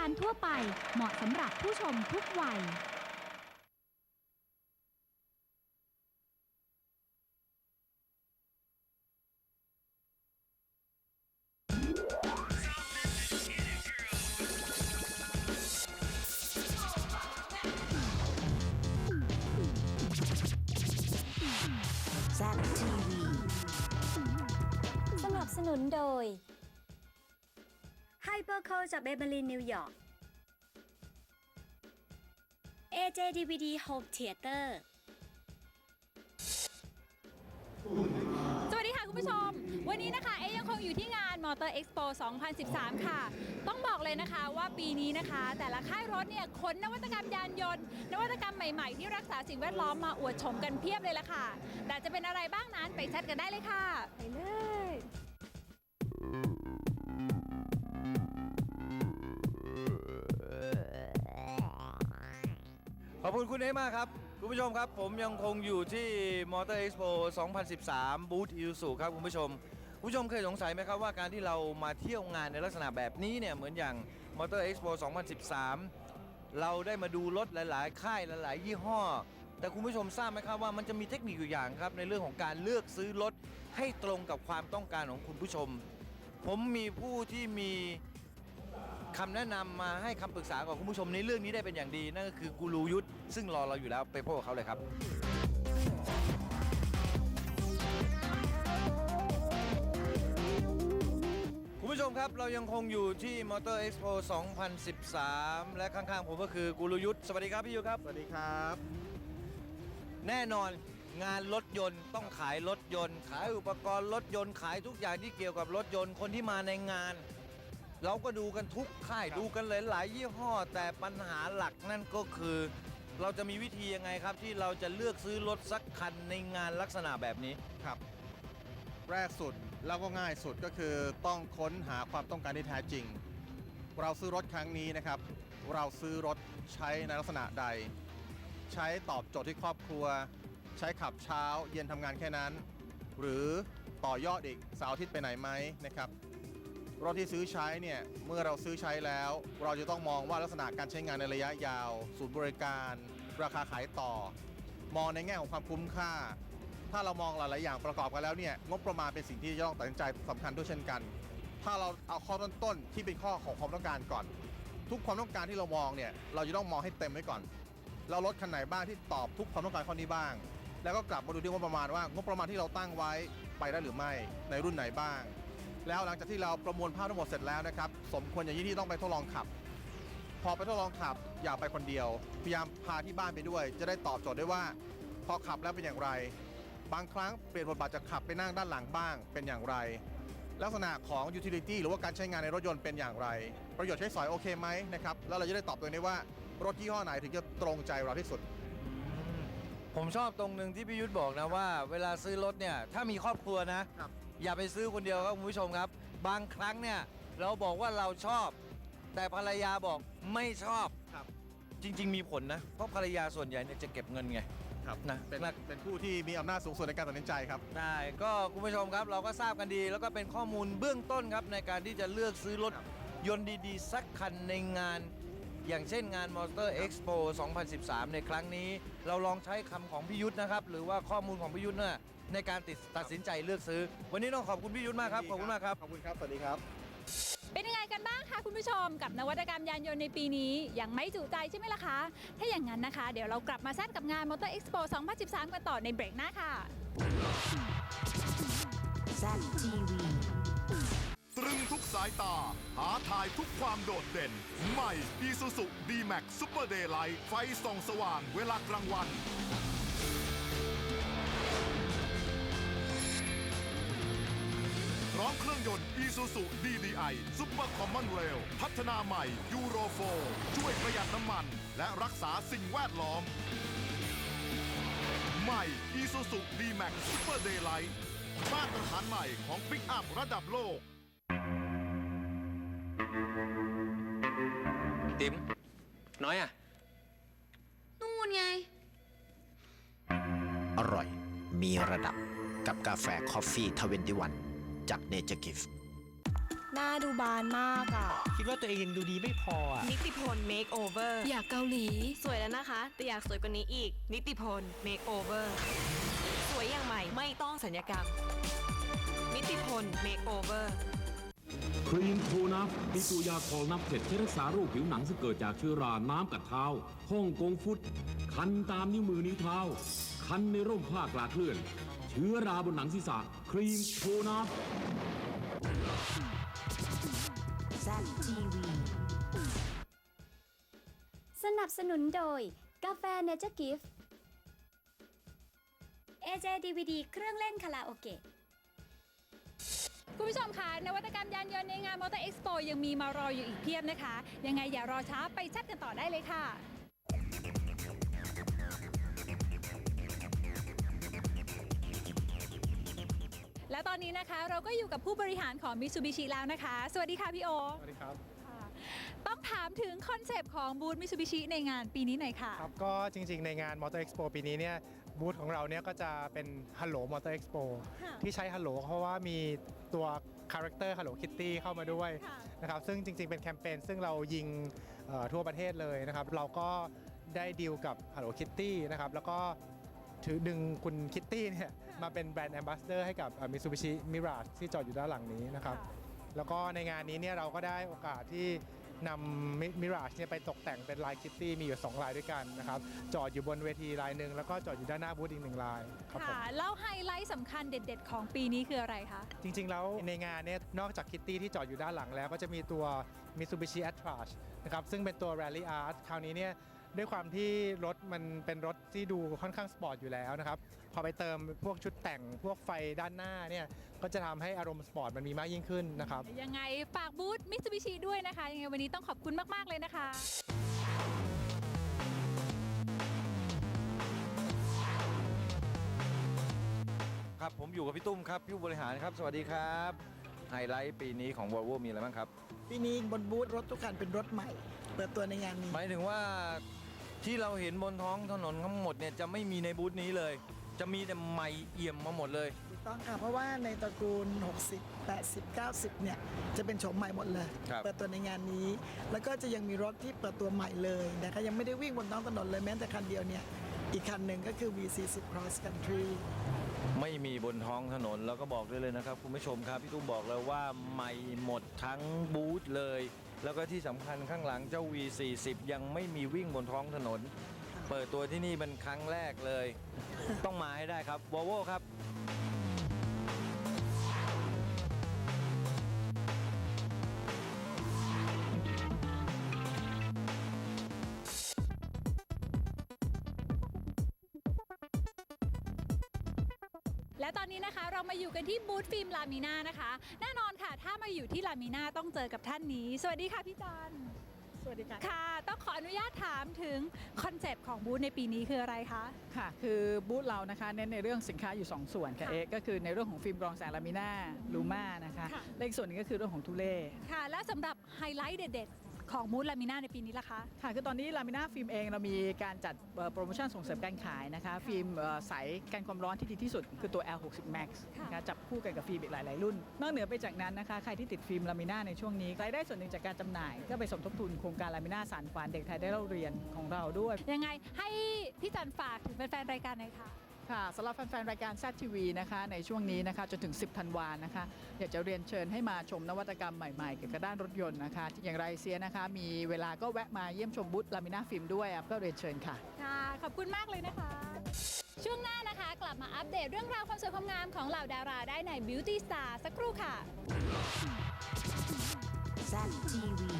การทั่วไปเหมาะสำหรับผู้ชมทุกวัย z TV สนับสนุนโดย Hyperco จาก Maybelline New York AJ DVD Home Theater สวัสดีค่ะคุณผู้ชม วันนี้นะคะ เอยังคงอยู่ที่งาน Motor Expo 2013 ค่ะ ต้องบอกเลยนะคะว่าปีนี้นะคะ แต่ละค่ายรถเนี่ยขนนวัตกรรมยานยนต์ นวัตกรรมใหม่ๆ ที่รักษาสิ่งแวดล้อมมาอวดชมกันเพียบเลยละค่ะ แต่จะเป็นอะไรบ้างนั้นไปแชทกันได้เลยค่ะ ไปเลย ขอบคุณคุณเอมากครับ คุณผู้ชมครับ ผมยังคงอยู่ที่ Motor Expo 2013 บูธอิ s u ครับคุณผู้ชม คุณผู้ชมเคยสงสัยไหมครับว่าการที่เรามาเที่ยวงานในลักษณะแบบนี้เนี่ย เหมือนอย่าง Motor Expo 2013 เราได้มาดูรถหลาย ๆ ค่ายหลาย ๆ ยี่ห้อ แต่คุณผู้ชมทราบไหมครับว่ามันจะมีเทคนิคอยู่อย่างครับ ในเรื่องของการเลือกซื้อรถให้ตรงกับความต้องการของคุณผู้ชม ผมมีผู้ที่มี คำแนะนำมาให้คำปรึกษากับคุณผู้ชมในเรื่องนี้ได้เป็นอย่างดี นั่นก็คือกูรูยุทธซึ่งรอเราอยู่แล้วไปพบกับเขาเลยครับ คุณผู้ชมครับ เรายังคงอยู่ที่ Motor Expo 2013 และข้างๆผมก็คือกูรูยุทธสวัสดีครับพี่ยุทธครับ สวัสดีครับ แน่นอนงานรถยนต์ต้องขายรถยนต์ ขายอุปกรณ์รถยนต์ขายทุกอย่างที่เกี่ยวกับรถยนต์คนที่มาในงาน เราก็ดูกันทุกค่ายครับดูกันหลายๆยี่ห้อ แต่ปัญหาหลักนั่นก็คือ เราจะมีวิธียังไงครับ ที่เราจะเลือกซื้อรถสักคันในงานลักษณะแบบนี้ ครับ แรกสุดแล้วก็ง่ายสุดก็คือต้องค้นหาความต้องการที่แท้จริง เราซื้อรถครั้งนี้นะครับ เราซื้อรถใช้ในลักษณะใด ใช้ตอบโจทย์ที่ครอบครัว ใช้ขับเช้าเย็นทำงานแค่นั้น หรือต่อยอดอีกเสาร์อาทิตย์ไปไหนไหมนะครับ รถที่ซื้อใช้เนี่ย เมื่อเราซื้อใช้แล้ว เราจะต้องมองว่าลักษณะการใช้งานในระยะยาว ศูนย์บริการ ราคาขายต่อ มองในแง่ของความคุ้มค่า ถ้าเรามองหลายๆอย่างประกอบกันแล้วเนี่ยงบประมาณเป็นสิ่งที่จะต้องตัดสินใจสำคัญด้วยเช่นกัน ถ้าเราเอาข้อต้นๆที่เป็นข้อของความต้องการก่อน ทุกความต้องการที่เรามองเนี่ยเราจะต้องมองให้เต็มไว้ก่อน เรารถคันไหนบ้างที่ตอบทุกความต้องการข้อนี้บ้าง แล้วก็กลับมาดูที่งบประมาณว่างบประมาณที่เราตั้งไว้ไปได้หรือไม่ในรุ่นไหนบ้าง แล้วหลังจากที่เราประมวลภาพทั้งหมดเสร็จแล้วนะครับ สมควรอย่างยิ่งที่ต้องไปทดลองขับ พอไปทดลองขับอย่าไปคนเดียว พยายามพาที่บ้านไปด้วย จะได้ตอบโจทย์ได้ว่า พอขับแล้วเป็นอย่างไร บางครั้งเปลี่ยนบทบาทจากขับไปนั่งด้านหลังบ้างเป็นอย่างไร ลักษณะของ utility หรือว่าการใช้งานในรถยนต์เป็นอย่างไร ประโยชน์ใช้สอยโอเคไหมนะครับแล้วเราจะได้ตอบตัวเองได้ว่ารถยี่ห้อไหนถึงจะตรงใจเราที่สุดผมชอบตรงหนึ่งที่พี่ยุทธบอกนะว่า เวลาซื้อรถเนี่ยถ้ามีครอบครัวนะครับ อย่าไปซื้อคนเดียวครับคุณผู้ชมครับ บางครั้งเนี่ยเราบอกว่าเราชอบ แต่ภรรยาบอกไม่ชอบครับ จริง ๆ มีผลนะ เพราะภรรยาส่วนใหญ่เนี่ยจะเก็บเงินไง ครับนะเป็นนะ เป็นผู้ที่มีอำนาจสูงสุดในการตัดสินใจครับ ได้ก็คุณผู้ชมครับเราก็ทราบกันดี แล้วก็เป็นข้อมูลเบื้องต้นครับในการที่จะเลือกซื้อรถครับยนต์ดีๆ สักคันในงาน อย่างเช่นงาน Motor Expo 2013 ในครั้งนี้ เราลองใช้คำของพี่ยุทธนะครับ หรือว่าข้อมูลของพี่ยุทธน่ะในการติดตัดสินใจเลือกซื้อ วันนี้ต้องขอบคุณพี่ยุทธมากครับ ขอบคุณมากครับ ขอบคุณครับ สวัสดีครับ เป็นยังไงกันบ้างคะคุณผู้ชมกับนวัตกรรมยานยนต์ในปีนี้ ยังไม่จุใจใช่ไหมล่ะคะ ถ้าอย่างนั้นนะคะ เดี๋ยวเรากลับมาแซดกับงาน Motor Expo 2013 กันต่อในเบรกหน้าค่ะ Z TV ตรึงทุกสายตา หาถ่ายทุกความโดดเด่น ใหม่ Isuzu D-Max Super Daylight ไฟส่องสว่างเวลากลางวัน พร้อมเครื่องยนต์ Isuzu DDI Super Common Rail พัฒนาใหม่ Euro 4ช่วยประหยัดน้ำมัน และรักษาสิ่งแวดล้อม ใหม่ Isuzu D-Max Super Daylight มาตรฐานใหม่ของปิกอัพระดับโลก ติ๋มน้อยอะ นู่นไง อร่อย มีระดับกับกาแฟคอฟฟี่ทเวนตี้วันจากเนเจอร์กิฟหน้าดูบานมากอะ คิดว่าตัวเองยังดูดีไม่พออะ นิติพล make over อยากเกาหลี สวยแล้วนะคะ แต่อยากสวยกว่านี้อีก นิติพล make over สวยอย่างใหม่ไม่ต้องสัญญกรรม นิติพล make over ครี ครีมโทนัฟมีตัวยาคอลนับเผ็ดที่รักษาโรคผิวหนังซึ่งเกิดจากเชื้อรา น้ำกัดเท้าฮ่องกงฟุต คันตามนิ้วมือนิ้วเท้า คันในร่มผ้ากลาดเคลื่อน เชื้อราบนหนังศีรษะ ครีมโทนัฟ Zap TV สนับสนุนโดย กาแฟเนเจอร์กิฟต์ AJ DVD เครื่องเล่นคาราโอเกะ คุณผู้ชมคะนวัตกรรมยานยนต์ในงานมอเตอร์เอ็กซ์โปยังมีมารออยู่อีกเพียบนะคะ ยังไงอย่ารอช้าไปแชัดกันต่อได้เลยค่ะ และตอนนี้นะคะเราก็อยู่กับผู้บริหารของ Mitsubishi แล้วนะคะ สวัสดีค่ะพี่โอ สวัสดีครับค่ะต้องถามถึงคอนเซปต์ของบูธ Mitsubishi ในงานปีนี้หน่อยค่ะ ครับก็จริงๆ ในงาน Motor Expo ปีนี้เนี่ย บูธของเราเนี่ยก็จะเป็น Hello Motor Expo ค่ะที่ใช้ Hello เพราะว่ามีตัวคาแรคเตอร์ Hello Kitty เข้ามาด้วยค่ะนะครับซึ่งจริงๆเป็นแคมเปญซึ่งเรายิงเอ่อทั่วประเทศเลยนะครับ เราก็ได้ดีลกับ Hello Kitty นะครับแล้วก็ถือดึงคุณคิตตี้เนี่ยมาเป็นแบรนด์แอมบาสเดอร์ให้กับมิ t ซูบิชิมิราที่จอดอยู่ด้านหลังนี้นะครับแล้วก็ในงานนี้เนี่ยเราก็ได้โอกาสที่ นำมิราชเนี่ยไปตกแต่งเป็นลายคิตตี้มีอยู่ 2 ลายด้วยกันนะครับ จอดอยู่บนเวทีลายหนึ่งแล้วก็จอดอยู่ด้านหน้าบูธอีกหนึ่งลายครับผม ค่ะแล้วไฮไลท์สำคัญเด็ด ๆ ของปีนี้คืออะไรคะ จริงๆ แล้วในงานเนี่ยนอกจากคิตตี้ที่จอดอยู่ด้านหลังแล้วก็จะมีตัว Mitsubishi a t r a s นะครับซึ่งเป็นตัว Rally Art คราวนี้เนี่ยด้วยความที่รถมันเป็นรถที่ดูค่อนข้างสปอร์ตอยู่แล้วนะครับ พอไปเติมพวกชุดแต่งพวกไฟด้านหน้าเนี่ยก็จะทำให้อารมณ์สปอร์ตมันมีมากยิ่งขึ้นนะครับ ยังไงฝากบูธ Mitsubishi ด้วยนะคะยังไงวันนี้ต้องขอบคุณมาก ๆ เลยนะคะครับผมอยู่กับพี่ตุ้มครับผู้บริหารครับ สวัสดีครับ ไฮไลท์ปีนี้ของ Volvo มีอะไรบ้างครับ ปีนี้บนบูธรถทุกคันเป็นรถใหม่ เปิดตัวในงานนี้ หมายถึงว่าที่เราเห็นบนท้องถนนทั้งหมดเนี่ยจะไม่มีในบูธนี้เลย จะมีแต่ใหม่เอี่ยมมาหมดเลย ถูกต้องค่ะ เพราะว่าในตระกูล 60 80 90 เนี่ย จะเป็นโฉมใหม่หมดเลย ครับ เปิดตัวในงานนี้ แล้วก็จะยังมีรถที่เปิดตัวใหม่เลยนะคะยังไม่ได้วิ่งบนท้องถนนเลยแม้แต่คันเดียวเนี่ย อีกคันหนึ่งก็คือ V40 Cross Country ไม่มีบนท้องถนนแล้วก็บอกได้เลยนะครับ คุณผู้ชมครับ พี่ตุ้มบอกเลยว่าใหม่หมดทั้งบูธเลย แล้วก็ที่สำคัญข้างหลังเจ้า V40 ยังไม่มีวิ่งบนท้องถนน เปิดตัวที่นี่เป็นครั้งแรกเลย ต้องมาให้ได้ครับ Volvo ครับและตอนนี้นะคะเรามาอยู่กันที่บูธฟิล์มลามิน่านะคะ แน่นอนค่ะ ถ้ามาอยู่ที่ลามิน่าต้องเจอกับท่านนี้ สวัสดีค่ะพี่จัน วัสดีค่ะ ค่ะ ต้องขออนุญาตถามถึงคอนเซปต์ของบูธในปีนี้คืออะไรคะ ค่ะ คือบูธเรานะคะเน้นในเรื่องสินค้าอยู่ 2 ส่วนค่ะค่ะเอกก็คือในเรื่องของฟิล์มรองแสงลามิน่าลูมานะคะค่ะ และอีกส่วนหนึงก็คือเรื่องของทูเล่ ค่ะ และสำหรับไฮไลท์เด็ดๆ ของบูธลามิน่าในปีนี้ล่ะคะ ค่ะคือตอนนี้ลามิน่าฟิล์มเองเรามีการจัดเอ่อโปรโมชั่นส่งเสริมการขายนะคะ ฟิล์มเอ่อใสกันความร้อนที่ดีที่สุด คือตัว L60 Max ค่ะนะคะจับคู่กันกับฟิล์มอีกหลาย ๆ รุ่น นอกเหนือไปจากนั้นนะคะ ใครที่ติดฟิล์มลามิน่าในช่วงนี้รายได้ส่วนหนึ่งจากการจำหน่าย ก็ไปสมทบทุนโครงการลามิน่าสารฝันเด็กไทยได้เล่าเรียนของเราด้วย ยังไงให้พี่จันฝากถึงแฟนๆรายการหน่อยค่ะ ค่ะสำหรับแฟนๆ รายการ ZTV นะคะในช่วงนี้นะคะจนถึง 10 ธันวานะคะ อยากจะเรียนเชิญให้มาชมนวัตกรรมใหม่ๆ เกี่ยวกับด้านรถยนต์นะคะ อย่างไรเสียนะคะ มีเวลาก็แวะมาเยี่ยมชมบูธลามิน่าฟิล์มด้วยก็เรียนเชิญค่ะ ค่ะ ขอบคุณมากเลยนะคะ ช่วงหน้านะคะกลับมาอัปเดตเรื่องราวความสวยความงามของเหล่าดาราได้ใน Beauty Star สักครู่ค่ะ Zap TV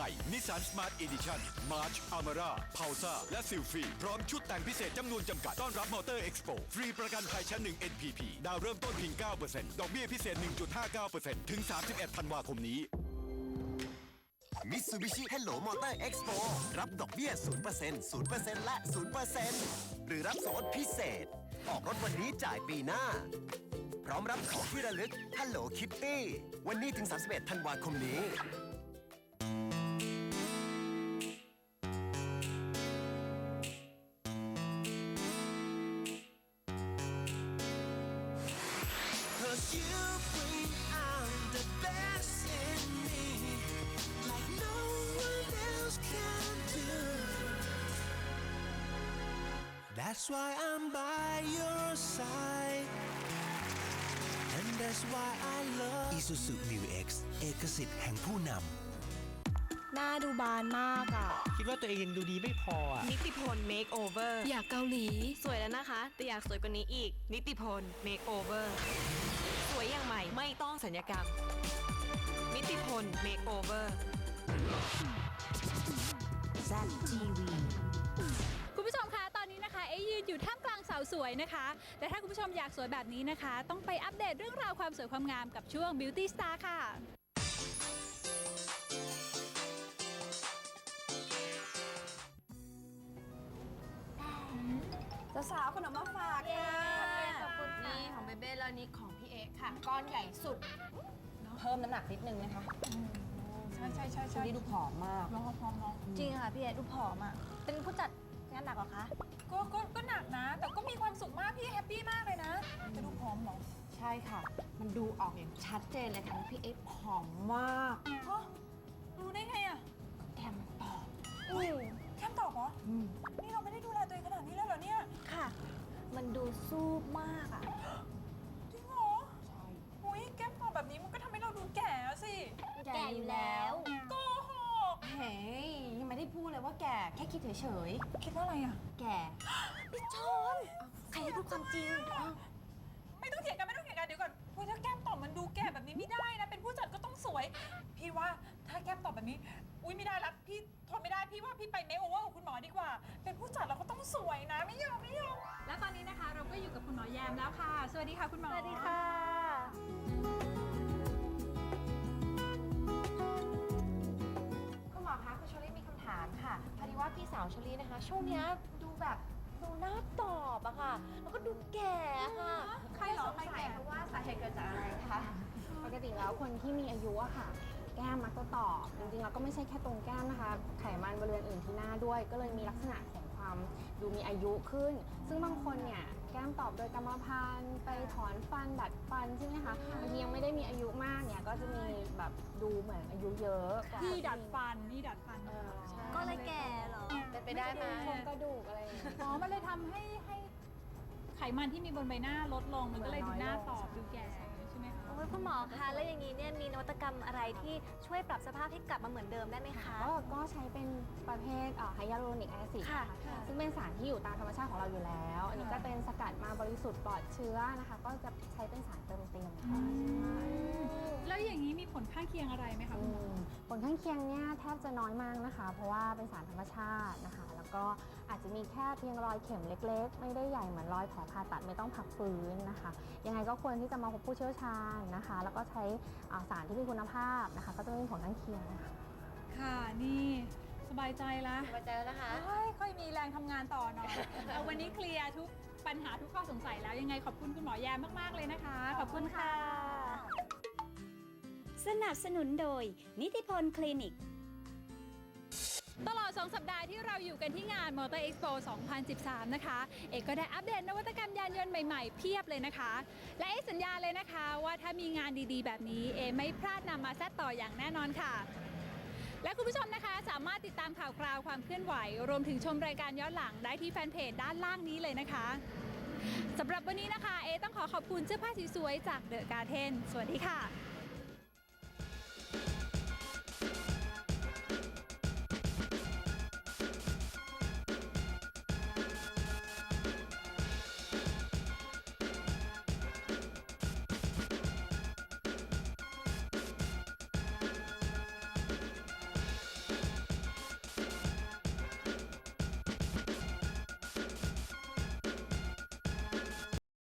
ใหม่ Nissan Smart Edition March Amara p a u s a และ s y l p h i พร้อมชุดแต่งพิเศษจำนวนจำกัด ต้อนรับมอเตอร์เอ็กซ์โปฟรีประกันภัยชั้น1 NPP ดาวเริ่มต้นเพียง 9%ดอกเบี้ยพิเศษ 1.59%ถึง 31 ธันวาคมนี้มิตซูบิชิเฮลโลมอเตอร์เอ็กซ์โปรับดอกเบี้ย 0% 0%และ 0%หรือรับโซนพิเศษ ออกรถวันนี้จ่ายปีหน้า พร้อมรับของที่ระลึก Hello Kitty วันนี้ถึง 31 ธันวาคมนี้ That's why I'm by your side and that's why I love Isuzu New X เอกสิทธิ์แห่งผู้นำ หน้าดูบานมากอะ คิดว่าตัวเองยังดูดีไม่พออะ นิติพลเมคโอเวอร์อยากเกาหลี สวยแล้วนะคะ แต่อยากสวยกว่านี้อีก นิติพลเมคโอเวอร์สวยอย่างใหม่ไม่ต้องสัญญกรรม นิติพลเมคโอเวอร์ Zen TV คุณผู้ชมคะตอน นี้นะคะเอยืนอยู่ท่ามกลางสาวสวยนะคะ แต่ถ้าคุณผู้ชมอยากสวยแบบนี้นะคะ ต้องไปอัปเดตเรื่องราวความสวยความงามกับช่วง Beauty Star ค่ะ สาวๆขนมมาฝากค่ะขอบคุณนี่ของเบเบ้แล้วนี่ของพี่เอ๊ค่ะ ก้อนใหญ่สุด เพิ่มน้ำหนักนิดนึงนะคะใช่ใช่ใช่ช่วงนี้ดูผอมมาก น้องพร้อมน้องจริงค่ะพี่เอ๊ดูผอมอะ เป็นผู้จัดงานหนักเหรอคะ ก็ก็ก็หนักนะ แต่ก็มีความสุขมากพี่แฮปปี้มากเลยนะจะดูพร้อมเหรอใช่ค่ะ มันดูออกอย่างชัดเจนเลยค่ะว่าพี่เอ๊ผอมมากฮะรู้ได้ไงอะแกมตอบอุ้ยแคมตอบเหรออนี่เราไม่ได้ดูแลตัวเองขนาดนี้แล้วเหรอเนี่ยค่ะ มันดูซูบมากอะ จริงเหรอใช่ อุ้ยแก้มตอบแบบนี้มันก็ทำให้เราดูแก่อะสิแก่อยู่แล้วโกหกเฮ้ยยังไม่ได้พูดเลยว่าแก่ แค่คิดเฉยคิดว่าอะไรอะๆ แก่พี่ชอน ใครให้พูดความจริง ไม่ต้องเถียงกันไม่ต้องเถียงกันเดี๋ยวก่อนอุ้ยถ้าแก้มตอบมันดูแก่แบบนี้ไม่ได้นะ เป็นผู้จัดก็ต้องสวย พี่ว่าถ้าแก้มตอบแบบนี้ อุ้ยไม่ได้ละพี่ทนไม่ได้พี่ว่าพี่ไปเมคโอเวอร์กับคุณหมอดีกว่า เป็นผู้จัดเราก็ต้องสวยนะ ไม่ยอมไม่ยอมแล้วตอนนี้นะคะ เราก็อยู่กับคุณหมอแยมแล้วค่ะ สวัสดีค่ะคุณหมอ สวัสดีค่ะ คุณหมอคะคุณเชอรี่มีคำถามค่ะพอดีว่าพี่สาวเชอรี่นะคะ ช่วงเนี้ยดูแบบดู หน้าตอบอะค่ะ แล้วก็ดูแก่ค่ะใครเหรอสงสัยเพราะว่าสาเหตุเกิดจากอะไรคะปกติแล้วคนที่มีอายุอะค่ะ แก้มมักจะตอบ จริงๆแล้วก็ไม่ใช่แค่ตรงแก้มนะคะ ไขมันบริเวณอื่นที่หน้าด้วย ก็เลยมีลักษณะของความดูมีอายุขึ้น ซึ่งบางคนเนี่ย แก้มตอบโดยกรรมพันธุ์ไปถอนฟันดัดฟันใช่ไหมคะบางทียังไม่ได้มีอายุมากเนี่ยก็จะมีแบบดูเหมือนอายุเยอะกว่าพี่ดัดฟันนี่ดัดฟันก็เลยแก่เหรอเป็นไปได้ไหมโครงกระดูกอะไรอย่างเงี้ยอ๋อมันเลยทำให้ให้ไขมันที่มีบนใบหน้าลดลงมันก็เลยดูหน้าตอบดูแก่ใช่ไหม คะโอ้ยคุณหมอคะแล้วอย่างนี้เนี่ยมีนวัตกรรมอะไรที่ช่วยปรับสภาพให้กลับมาเหมือนเดิมได้ไหมคะ ก็ก็ใช้เป็นประเภทไฮยาลูรอนิกแอซิดค่ะซึ่งเป็นสารที่อยู่ตามธรรมชาติของเราอยู่แล้ว อันนี้ก็เป็นสกัดมาบริสุทธิ์ปลอดเชื้อนะคะ ก็จะใช้เป็นสารเติมเต็มค่ะแล้วอย่างนี้มีผลข้างเคียงอะไรไหมคะอืมผลข้างเคียงเนี่ยแทบจะน้อยมากนะคะ เพราะว่าเป็นสารธรรมชาตินะคะ แล้วก็อาจจะมีแค่เพียงรอยเข็มเล็ก ๆ ไม่ได้ใหญ่เหมือนรอยแผลผ่าตัดไม่ต้องพักฟื้นนะคะ ยังไงก็ควรที่จะมาพบผู้เชี่ยวชาญนะคะ แล้วก็ใช้อ่าสารที่มีคุณภาพนะคะ ก็จะไม่มีผลข้างเคียงนะคะค่ะนี่สบายใจแล้วสบายใจแล้วนะคะเฮ้ยค่อยมีแรงทำงานต่อหน่อยเอาวันนี้เคลียร์ทุกปัญหาทุกข้อสงสัยแล้วยังไงขอบคุณคุณหมอแยมมาก ๆ เลยนะคะ ขอบคุณค่ะ สนับสนุนโดย นิติพลคลินิก ตลอด 2 สัปดาห์ที่เราอยู่กันที่งาน Motor Expo 2013 นะคะ เอกก็ได้อัปเดตนวัตกรรมยานยนต์ใหม่ๆ เพียบเลยนะคะ และเอกสัญญาเลยนะคะ ว่าถ้ามีงานดีๆ แบบนี้ เอไม่พลาดนำมาแซดต่ออย่างแน่นอนค่ะ และคุณผู้ชมนะคะ สามารถติดตามข่าวคราวความเคลื่อนไหว รวมถึงชมรายการย้อนหลังได้ที่แฟนเพจด้านล่างนี้เลยนะคะสำหรับวันนี้นะคะ เอต้องขอขอบคุณเสื้อผ้าสวยๆจากเดอะการ์เทนสวัสดีค่ะ